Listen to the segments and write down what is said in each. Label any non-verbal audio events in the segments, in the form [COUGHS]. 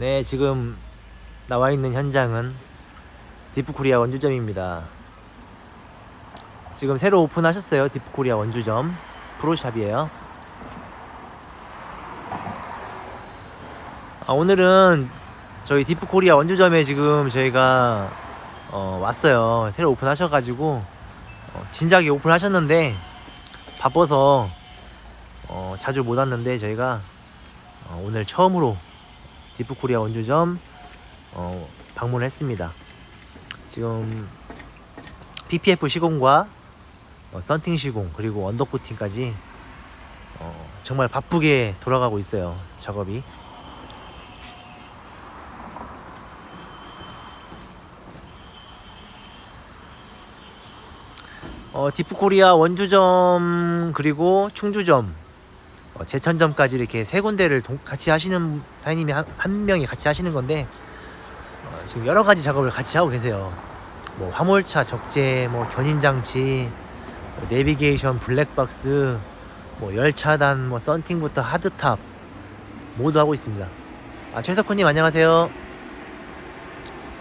네, 지금 나와 있는 현장은 디프코리아 원주점입니다. 지금 새로 오픈하셨어요. 디프코리아 원주점 프로샵이에요. 아, 오늘은 저희 디프코리아 원주점에 지금 저희가 어, 왔어요. 새로 오픈하셔가지고 어, 진작에 오픈하셨는데 바빠서 어, 자주 못 왔는데 저희가 어, 오늘 처음으로 디프코리아 원주점 어, 방문했습니다. 지금 PPF 시공과 어, 썬팅 시공 그리고 언더코팅까지 어, 정말 바쁘게 돌아가고 있어요 작업이. 어, 디프코리아 원주점 그리고 충주점 어, 제천점까지 이렇게 세 군데를 동- 같이 하시는 사장님이 한, 한 명이 같이 하시는 건데 어, 지금 여러 가지 작업을 같이 하고 계세요. 뭐 화물차 적재, 뭐 견인 장치, 뭐 내비게이션, 블랙박스, 뭐 열차단, 뭐 썬팅부터 하드탑 모두 하고 있습니다. 아 최석훈님 안녕하세요.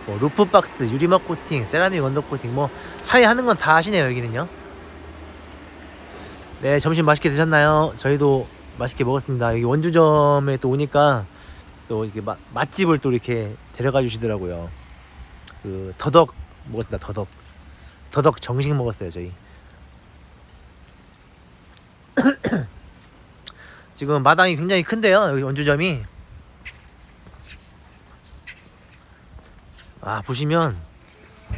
뭐 루프박스, 유리막 코팅, 세라믹 언더 코팅, 뭐 차에 하는 건 다 하시네요 여기는요. 네 점심 맛있게 드셨나요? 저희도 맛있게 먹었습니다. 여기 원주점에 또 오니까 또 이렇게 마, 맛집을 또 이렇게 데려가 주시더라고요. 그 더덕 먹었습니다. 더덕 더덕 정식 먹었어요 저희. [COUGHS] 지금 마당이 굉장히 큰데요 여기 원주점이. 아 보시면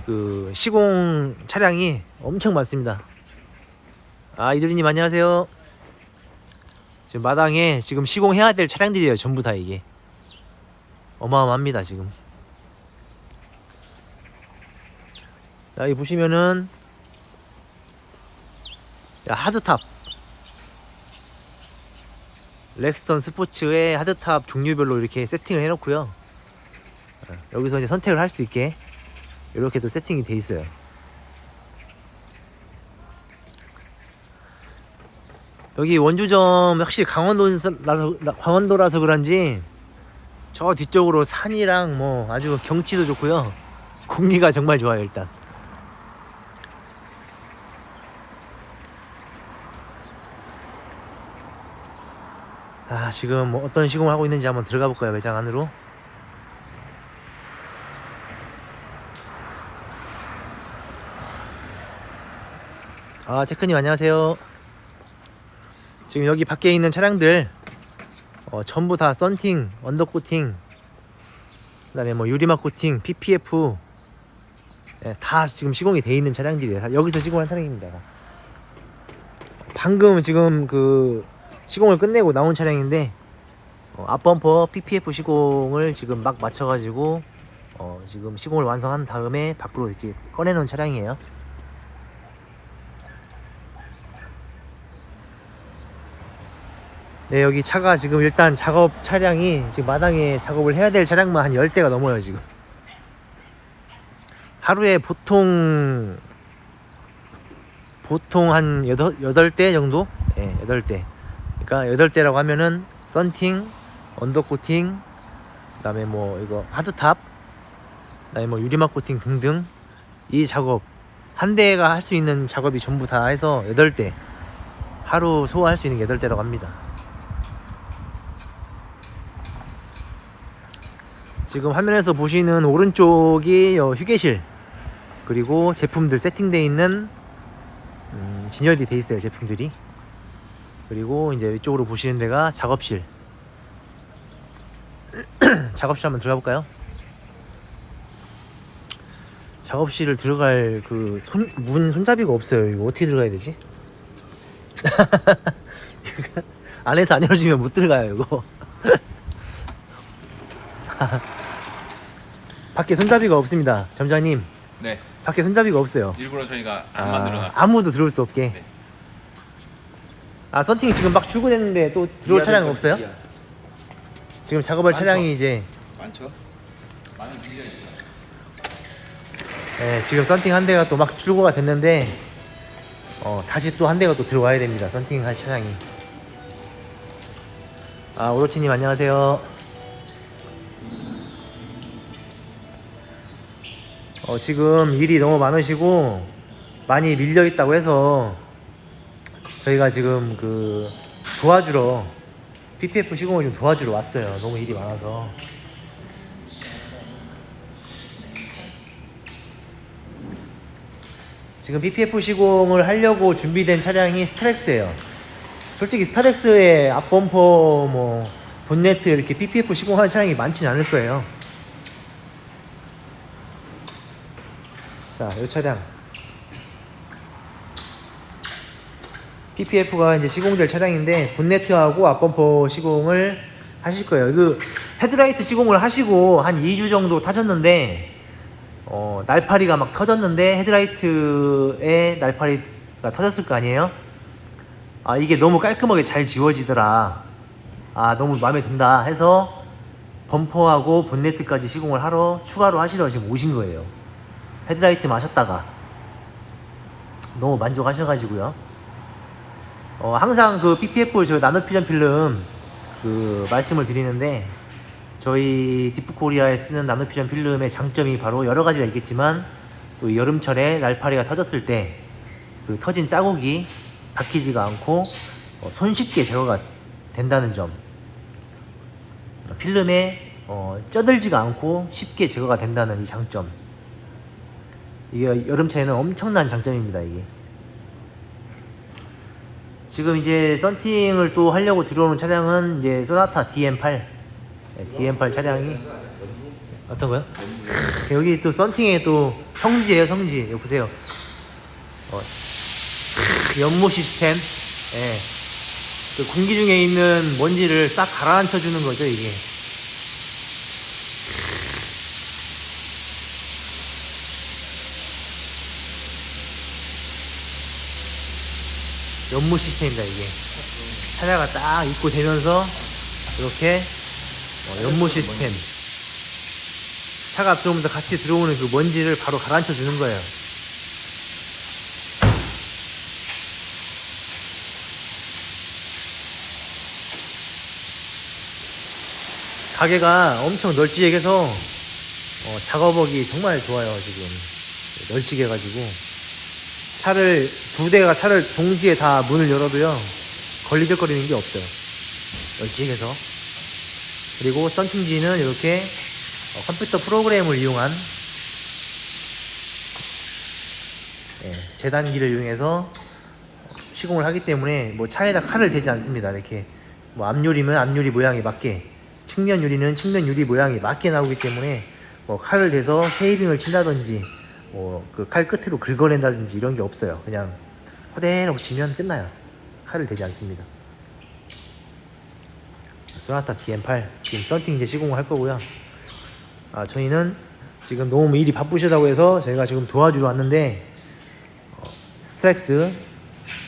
그 시공 차량이 엄청 많습니다. 아 이들이님 안녕하세요. 지금 마당에 지금 시공해야 될 차량들이에요 전부 다 이게 어마어마합니다 지금. 자 여기 보시면은 야 하드탑 렉스턴 스포츠의 하드탑 종류별로 이렇게 세팅을 해놓고요. 어, 여기서 이제 선택을 할 수 있게 이렇게 또 세팅이 돼 있어요. 여기 원주점 확실히 강원도라서 강원도라서 그런지 저 뒤쪽으로 산이랑 뭐 아주 경치도 좋고요. 공기가 정말 좋아요 일단. 아 지금 뭐 어떤 시공을 하고 있는지 한번 들어가 볼까요 매장 안으로. 아 체크님 안녕하세요. 지금 여기 밖에 있는 차량들 어, 전부 다 썬팅, 언더코팅, 그 다음에 뭐 유리막 코팅, PPF 예, 다 지금 시공이 돼 있는 차량들이에요. 다 여기서 시공한 차량입니다. 방금 지금 그 시공을 끝내고 나온 차량인데 어, 앞범퍼 PPF 시공을 지금 막 맞춰가지고 어, 지금 시공을 완성한 다음에 밖으로 이렇게 꺼내놓은 차량이에요. 네, 여기 차가 지금 일단 작업 차량이 지금 마당에 작업을 해야 될 차량만 한 10대가 넘어요, 지금. 하루에 보통, 보통 한 8, 8대 정도? 예, 8대. 그러니까 8대라고 하면은, 썬팅, 언더코팅, 그 다음에 뭐, 이거, 하드탑, 그 다음에 뭐, 유리막 코팅 등등. 이 작업, 한 대가 할 수 있는 작업이 전부 다 해서 8대. 하루 소화할 수 있는 게 8대라고 합니다. 지금 화면에서 보시는 오른쪽이 어, 휴게실. 그리고 제품들 세팅되어 있는 음, 진열이 돼 있어요 제품들이. 그리고 이제 이쪽으로 보시는 데가 작업실. [CLEARS THROAT] 작업실 한번 들어가 볼까요? 작업실을 들어갈 그문 손잡이가 없어요. 이거 어떻게 들어가야 되지? [LAUGHS] 안에서 안 열어주면 못 들어가요 이거 [LAUGHS] 밖에 손잡이가 없습니다 점장님 네, 밖에 손잡이가 없어요 일부러 저희가 안 아, 만들어놨어요. 아무도 들어올 수 없게 네. 아 썬팅 지금 막 출고됐는데 또 들어올 차량은 없어요? 지금 작업할 많죠. 차량이 이제 많죠. 많은 밀려 있죠. 네, 지금 썬팅 한 대가 또 막 출고가 됐는데 어, 다시 또 한 대가 또 들어와야 됩니다 썬팅 할 차량이 아 오로치님 안녕하세요 어, 지금 일이 너무 많으시고 많이 밀려 있다고 해서 저희가 지금 그 도와주러 PPF 시공을 좀 도와주러 왔어요. 너무 일이 많아서. 지금 PPF 시공을 하려고 준비된 차량이 스트렉스예요. 솔직히 스타렉스의 앞범퍼 뭐 본네트 이렇게 PPF 시공하는 차량이 많지는 않을 거예요. 자, 이 차량 PPF가 이제 시공될 차량인데 본네트하고 앞범퍼 시공을 하실 거예요. 그 헤드라이트 시공을 하시고 한 2주 정도 타셨는데 어, 날파리가 막 터졌는데 헤드라이트에 날파리가 터졌을 거 아니에요? 아 이게 너무 깔끔하게 잘 지워지더라. 아 너무 마음에 든다 해서 범퍼하고 본네트까지 시공을 하러 추가로 하시러 지금 오신 거예요. 헤드라이트 마셨다가 너무 만족하셔가지고요. 어, 항상 그 PPF 저 나노퓨전 필름 그 말씀을 드리는데 저희 디프코리아에 쓰는 나노퓨전 필름의 장점이 바로 여러 가지가 있겠지만 또이 여름철에 날파리가 터졌을 때 그 터진 자국이 박히지가 않고 어, 손쉽게 제거가 된다는 점 필름에 어, 쪄들지가 않고 쉽게 제거가 된다는 이 장점 이게 여름철에는 엄청난 장점입니다 이게. 지금 이제 썬팅을 또 하려고 들어오는 차량은 이제 소나타 DM8 네, DM8 차량이. 어떤 거요? 크, 여기 또 썬팅에 또 성지예요 성지. 여기 보세요. 어, 크, 연모 시스템. 예. 그 공기 중에 있는 먼지를 싹 가라앉혀 주는 거죠 이게 연모 시스템입니다 이게. 차량가 딱 입고 되면서 이렇게 어, 연모 시스템. 차가 들어오면서 같이 들어오는 그 먼지를 바로 가라앉혀 주는 거예요. 가게가 엄청 널찍해서 어, 작업하기 정말 좋아요 지금. 널찍해가지고 차를 두 대가 차를 동시에 다 문을 열어도요 걸리적거리는 게 없어요. 널찍해서. 그리고 썬팅지는 이렇게 어, 컴퓨터 프로그램을 이용한 예, 재단기를 이용해서 시공을 하기 때문에 뭐 차에다 칼을 대지 않습니다. 이렇게 뭐 앞유리면 앞유리 모양에 맞게 측면 유리는 측면 유리 모양이 맞게 나오기 때문에 뭐 칼을 대서 쉐이빙을 친다든지 뭐 그 칼 끝으로 긁어낸다든지 이런 게 없어요. 그냥 그대로 지면 끝나요. 칼을 대지 않습니다. 소나타 DM8 지금 썬팅 이제 시공을 할 거고요. 아 저희는 지금 너무 일이 바쁘시다고 해서 저희가 지금 도와주러 왔는데 어, 스트렉스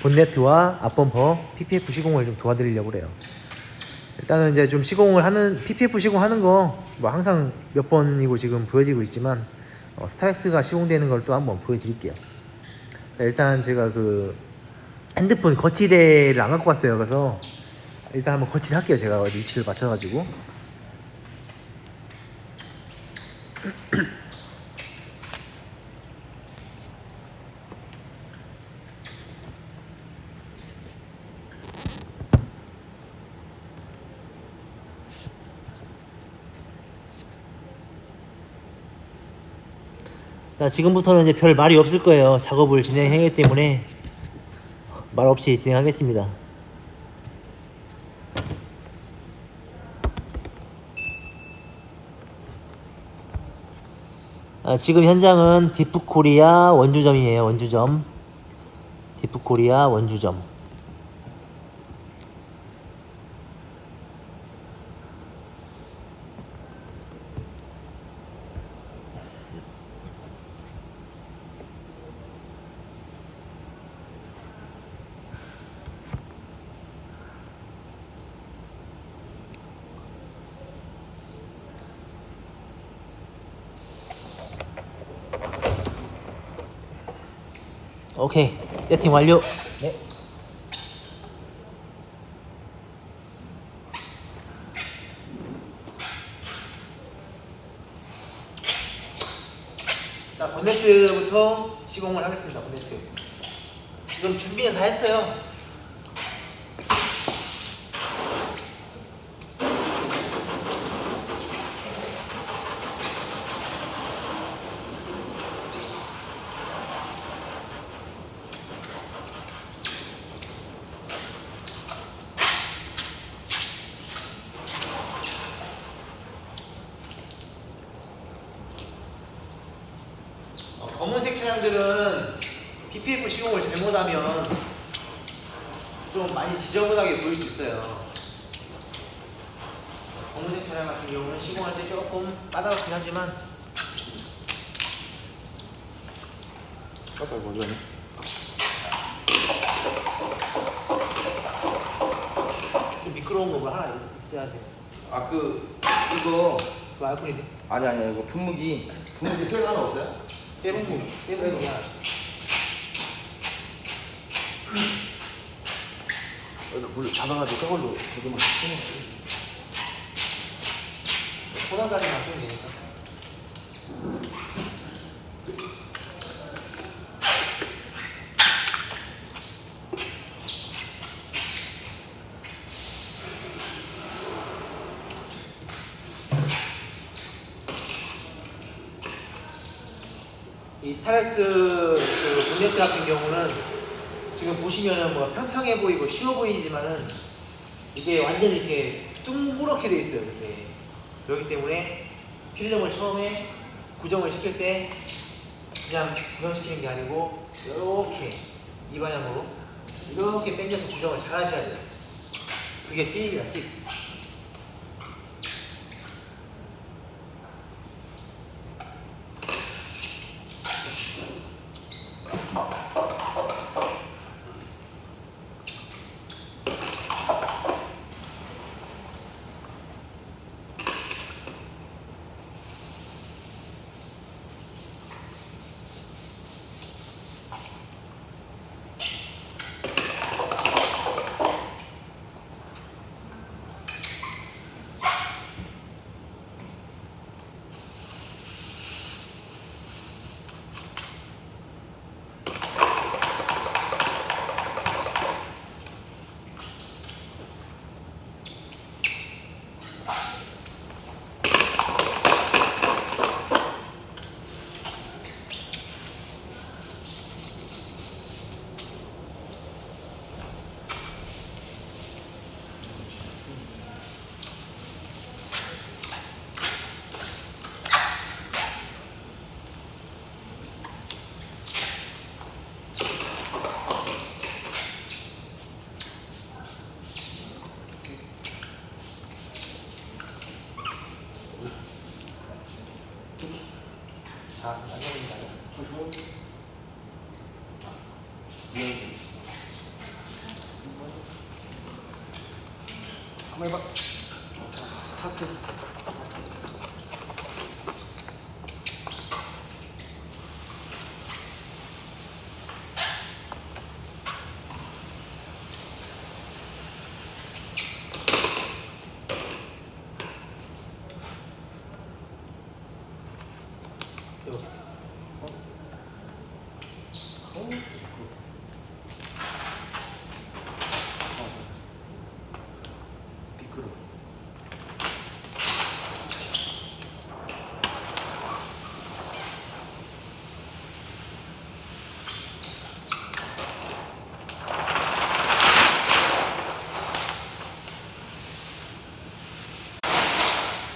본네트와 앞범퍼 PPF 시공을 좀 도와드리려고 그래요. 일단은 이제 좀 시공을 하는 PPF 시공하는 거 뭐 항상 몇 번이고 지금 보여드리고 있지만 어, 스타렉스가 시공되는 걸 또 한번 보여드릴게요. 자, 일단 제가 그 핸드폰 거치대를 안 갖고 왔어요. 그래서 일단 한번 거치할게요. 제가 어디 위치를 맞춰가지고. [CLEARS THROAT] 자, 지금부터는 이제 별 말이 없을 거예요. 작업을 진행하기 때문에 말 없이 진행하겠습니다. 아, 지금 현장은 디프코리아 원주점이에요. 원주점. 디프코리아 원주점. 오케이. 세팅 완료. 네. 자, 본네트부터 시공을 하겠습니다. 본네트. 지금 준비는 다 했어요. 어, 차량들은 PPF 시공을 잘못하면 좀 많이 지저분하게 보일 수 있어요. 검은색 차량 같은 경우는 시공할 때 조금 까다롭긴 하지만 아까 먼저 하네. 좀 미끄러운 거뭐 하나 있어야 돼. 아, 그, 이거, 그거 알코올인데? 아니, 아니, 이거 분무기. 분무기 쇠가 하나 없어요? 세븐무야. 여기다 물 잡아가지고 저걸로 저기만. 코너까지만 쓰면 되니까. 이 스타렉스 그 본네트 같은 경우는 지금 보시면은 뭐 평평해 보이고 쉬워 보이지만은 이게 완전히 이렇게 둥그렇게 돼 있어요 이렇게. 그렇기 때문에 필름을 처음에 고정을 시킬 때 그냥 고정시키는 게 아니고 이렇게 이 방향으로 이렇게 당겨서 고정을 잘 하셔야 돼요. 그게 팁입니다 팁 あんまりばスタートよし。